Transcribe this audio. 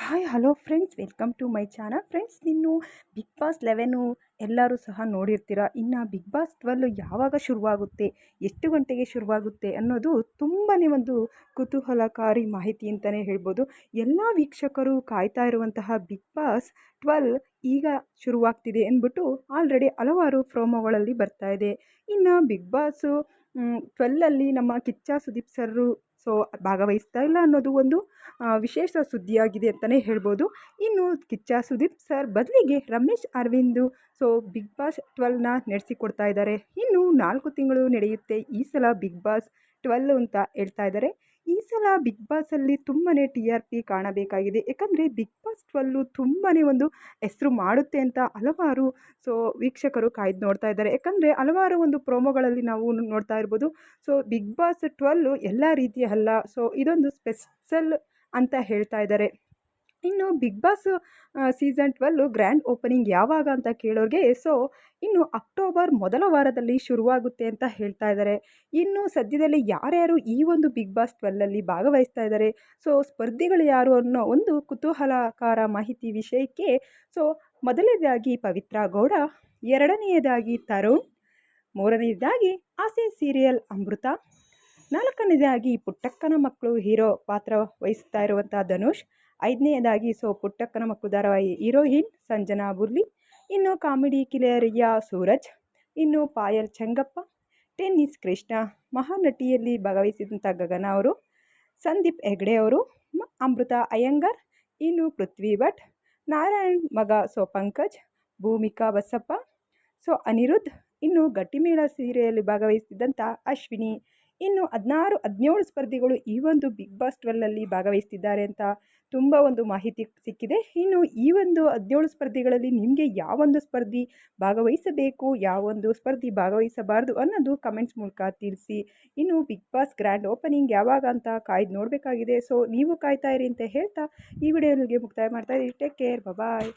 Hi, hello friends. Welcome to my channel. Friends, ನೀನು Bigg Boss eleven ಎಲ್ಲರೂ ಸಹ ನೋಡಿರ್ತೀರ? ಇನ್ನು ಬಿಗ್ ಬಾಸ್ ಟ್ವೆಲ್ಲು ಯಾವಾಗ ಶುರುವಾಗುತ್ತೆ? ಎಷ್ಟು ಗಂಟೆಗೆ ಶುರುವಾಗುತ್ತೆ ಅನ್ನೋದು ತುಂಬಾ ಒಂದು ಕುತೂಹಲಕಾರಿ ಮಾಹಿತಿ ಅಂತಲೇ ಹೇಳ್ಬೋದು. ಎಲ್ಲ ವೀಕ್ಷಕರು ಕಾಯ್ತಾ ಇರುವಂತಹ ಬಿಗ್ ಬಾಸ್ ಟ್ವೆಲ್ ಈಗ ಶುರುವಾಗ್ತಿದೆ ಅಂದ್ಬಿಟ್ಟು ಆಲ್ರೆಡಿ ಹಲವಾರು ಪ್ರೋಮೋಗಳಲ್ಲಿ ಬರ್ತಾ ಇದೆ. ಇನ್ನು ಬಿಗ್ ಬಾಸು ಟ್ವೆಲ್ಲಲ್ಲಿ ನಮ್ಮ ಕಿಚ್ಚ ಸುದೀಪ್ ಸರ್ರು ಸೊ, ಭಾಗವಹಿಸ್ತಾ ಇಲ್ಲ ಅನ್ನೋದು ಒಂದು ವಿಶೇಷ ಸುದ್ದಿಯಾಗಿದೆ ಅಂತಲೇ ಹೇಳ್ಬೋದು. ಇನ್ನು ಕಿಚ್ಚ ಸುದೀಪ್ ಸರ್ ಬದಲಿಗೆ Ramesh Aravind, so Bigg Boss ಟ್ವೆಲ್ನ ನಡೆಸಿಕೊಡ್ತಾ ಇದ್ದಾರೆ. ಇನ್ನು ನಾಲ್ಕು ತಿಂಗಳು ನಡೆಯುತ್ತೆ ಈ ಸಲ ಬಿಗ್ ಬಾಸ್ ಟ್ವೆಲ್ ಅಂತ ಹೇಳ್ತಾ ಇದ್ದಾರೆ. ಈ ಸಲ ಬಿಗ್ ಬಾಸಲ್ಲಿ ತುಂಬಾ ಟಿ ಆರ್ ಪಿ ಕಾಣಬೇಕಾಗಿದೆ. ಯಾಕಂದರೆ ಬಿಗ್ ಬಾಸ್ ಟ್ವೆಲ್ಲು ತುಂಬಾ ಒಂದು ಹೆಸರು ಮಾಡುತ್ತೆ ಅಂತ ಹಲವಾರು ಸೊ ವೀಕ್ಷಕರು ಕಾಯ್ದು ನೋಡ್ತಾ ಇದ್ದಾರೆ. ಯಾಕಂದರೆ ಹಲವಾರು ಒಂದು ಪ್ರೋಮೋಗಳಲ್ಲಿ ನಾವು ನೋಡ್ತಾ ಇರ್ಬೋದು. ಸೊ ಬಿಗ್ ಬಾಸ್ ಟ್ವೆಲ್ಲು ಎಲ್ಲ ರೀತಿಯ ಅಲ್ಲ ಸೊ ಇದೊಂದು ಸ್ಪೆಷಲ್ ಅಂತ ಹೇಳ್ತಾ ಇದ್ದಾರೆ. ಇನ್ನು Bigg Boss season twelve grand opening ಯಾವಾಗ ಅಂತ ಕೇಳೋರಿಗೆ ಸೊ ಇನ್ನು ಅಕ್ಟೋಬರ್ ಮೊದಲ ವಾರದಲ್ಲಿ ಶುರುವಾಗುತ್ತೆ ಅಂತ ಹೇಳ್ತಾ ಇದ್ದಾರೆ ಇನ್ನು ಸದ್ಯದಲ್ಲಿ ಯಾರ್ಯಾರು ಈ ಒಂದು ಬಿಗ್ ಬಾಸ್ ಟ್ವೆಲ್ಲಲ್ಲಿ ಭಾಗವಹಿಸ್ತಾ ಇದ್ದಾರೆ ಸೊ ಸ್ಪರ್ಧಿಗಳು ಯಾರು ಅನ್ನೋ ಒಂದು ಕುತೂಹಲಕಾರ ಮಾಹಿತಿ ವಿಷಯಕ್ಕೆ ಸೊ ಮೊದಲನೇದಾಗಿ ಪವಿತ್ರ ಗೌಡ, ಎರಡನೆಯದಾಗಿ ತರುಣ್ ಮೂರನೆಯದಾಗಿ ಆಸೆ ಸೀರಿಯಲ್ ಅಮೃತ ನಾಲ್ಕನೇದಾಗಿ ಪುಟ್ಟಕ್ಕನ ಮಕ್ಕಳು ಹೀರೋ ಪಾತ್ರ ವಹಿಸ್ತಾ ಇರುವಂಥ ಧನುಷ್. ಐದನೇದಾಗಿ ಸೊ ಪುಟ್ಟಕ್ಕನ ಮಕ್ಕಳು ಧಾರಾವಾಹಿ ಹೀರೋಯಿನ್ ಸಂಜನಾ ಬುರ್ಲಿ. ಇನ್ನು ಕಾಮಿಡಿ ಕಿಲೇರಿಯ ಸೂರಜ್. ಇನ್ನು ಪಾಯಲ್ ಚಂಗಪ್ಪ. ಟೆನ್ನಿಸ್ ಕೃಷ್ಣ. ಮಹಾನಟಿಯಲ್ಲಿ ಭಾಗವಹಿಸಿದಂಥ ಗಗನ ಅವರು. ಸಂದೀಪ್ ಹೆಗ್ಡೆ ಅವರು. ಅಮೃತ ಅಯ್ಯಂಗಾರ್. ಇನ್ನು ಪೃಥ್ವಿ ಭಟ್. ನಾರಾಯಣ್ ಮಗ ಸೊ ಪಂಕಜ್. ಭೂಮಿಕಾ ಬಸಪ್ಪ. ಸೊ ಅನಿರುದ್ಧ್. ಇನ್ನು ಗಟ್ಟಿಮೇಳ ಸೀರೆಯಲ್ಲಿ ಭಾಗವಹಿಸಿದಂಥ ಅಶ್ವಿನಿ. ಇನ್ನು ಹದಿನಾರು, ಹದಿನೇಳು ಸ್ಪರ್ಧಿಗಳು ಈ ಒಂದು ಬಿಗ್ ಬಾಸ್ ಟ್ವೆಲ್ಲಲ್ಲಿ ಭಾಗವಹಿಸ್ತಿದ್ದಾರೆ ಅಂತ ತುಂಬ ಒಂದು ಮಾಹಿತಿ ಸಿಕ್ಕಿದೆ. ಇನ್ನು ಈ ಒಂದು ಹದಿನೇಳು ಸ್ಪರ್ಧಿಗಳಲ್ಲಿ ನಿಮಗೆ ಯಾವೊಂದು ಸ್ಪರ್ಧಿ ಭಾಗವಹಿಸಬೇಕು ಯಾವೊಂದು ಸ್ಪರ್ಧಿ ಭಾಗವಹಿಸಬಾರ್ದು ಅನ್ನೋದು ಕಮೆಂಟ್ಸ್ ಮೂಲಕ ತಿಳಿಸಿ. ಇನ್ನು ಬಿಗ್ ಬಾಸ್ ಗ್ರ್ಯಾಂಡ್ ಓಪನಿಂಗ್ ಯಾವಾಗ ಅಂತ ಕಾಯ್ದು ನೋಡಬೇಕಾಗಿದೆ. ಸೊ ನೀವು ಕಾಯ್ತಾ ಇರಿ ಅಂತ ಹೇಳ್ತಾ ಈ ವಿಡಿಯೋನಿಗೆ ಮುಕ್ತಾಯ ಮಾಡ್ತಾ ಟೇಕ್ ಕೇರ್ ಬಾಯ್